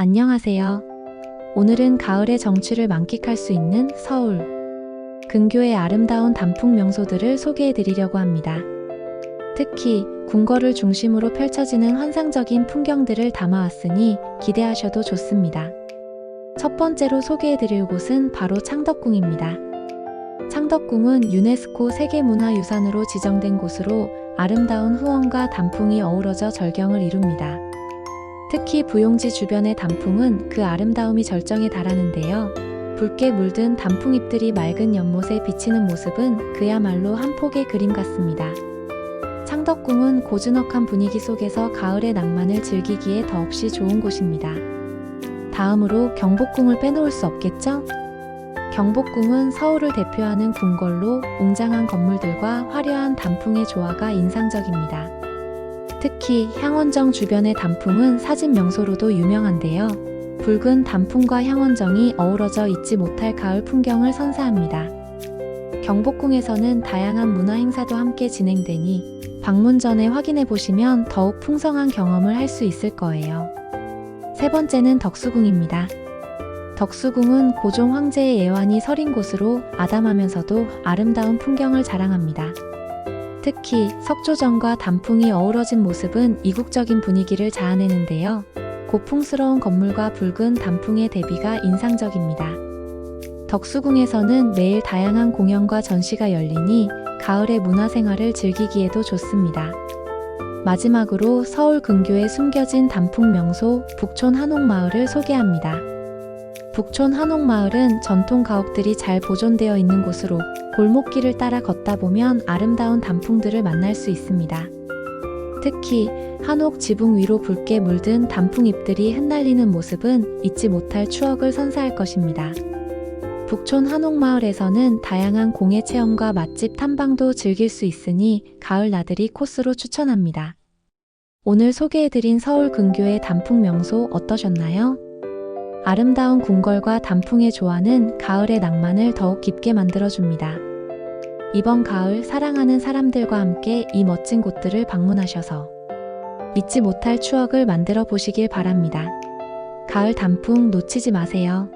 안녕하세요. 오늘은 가을의 정취를 만끽할 수 있는 서울. 근교의 아름다운 단풍 명소들을 소개해 드리려고 합니다. 특히 궁궐을 중심으로 펼쳐지는 환상적인 풍경들을 담아왔으니 기대하셔도 좋습니다. 첫 번째로 소개해 드릴 곳은 바로 창덕궁입니다. 창덕궁은 유네스코 세계문화유산으로 지정된 곳으로 아름다운 후원과 단풍이 어우러져 절경을 이룹니다. 특히 부용지 주변의 단풍은 그 아름다움이 절정에 달하는데요. 붉게 물든 단풍잎들이 맑은 연못에 비치는 모습은 그야말로 한 폭의 그림 같습니다. 창덕궁은 고즈넉한 분위기 속에서 가을의 낭만을 즐기기에 더없이 좋은 곳입니다. 다음으로 경복궁을 빼놓을 수 없겠죠? 경복궁은 서울을 대표하는 궁궐로 웅장한 건물들과 화려한 단풍의 조화가 인상적입니다. 특히 향원정 주변의 단풍은 사진 명소로도 유명한데요. 붉은 단풍과 향원정이 어우러져 잊지 못할 가을 풍경을 선사합니다. 경복궁에서는 다양한 문화 행사도 함께 진행되니 방문 전에 확인해 보시면 더욱 풍성한 경험을 할 수 있을 거예요. 세 번째는 덕수궁입니다. 덕수궁은 고종 황제의 예환이 서린 곳으로 아담하면서도 아름다운 풍경을 자랑합니다. 특히 석조정과 단풍이 어우러진 모습은 이국적인 분위기를 자아내는데요. 고풍스러운 건물과 붉은 단풍의 대비가 인상적입니다. 덕수궁에서는 매일 다양한 공연과 전시가 열리니 가을의 문화생활을 즐기기에도 좋습니다. 마지막으로 서울 근교에 숨겨진 단풍 명소 북촌 한옥마을을 소개합니다. 북촌 한옥마을은 전통 가옥들이 잘 보존되어 있는 곳으로 골목길을 따라 걷다 보면 아름다운 단풍들을 만날 수 있습니다. 특히 한옥 지붕 위로 붉게 물든 단풍잎들이 흩날리는 모습은 잊지 못할 추억을 선사할 것입니다. 북촌 한옥마을에서는 다양한 공예 체험과 맛집 탐방도 즐길 수 있으니 가을 나들이 코스로 추천합니다. 오늘 소개해드린 서울 근교의 단풍 명소 어떠셨나요? 아름다운 궁궐과 단풍의 조화는 가을의 낭만을 더욱 깊게 만들어줍니다. 이번 가을 사랑하는 사람들과 함께 이 멋진 곳들을 방문하셔서 잊지 못할 추억을 만들어 보시길 바랍니다. 가을 단풍 놓치지 마세요.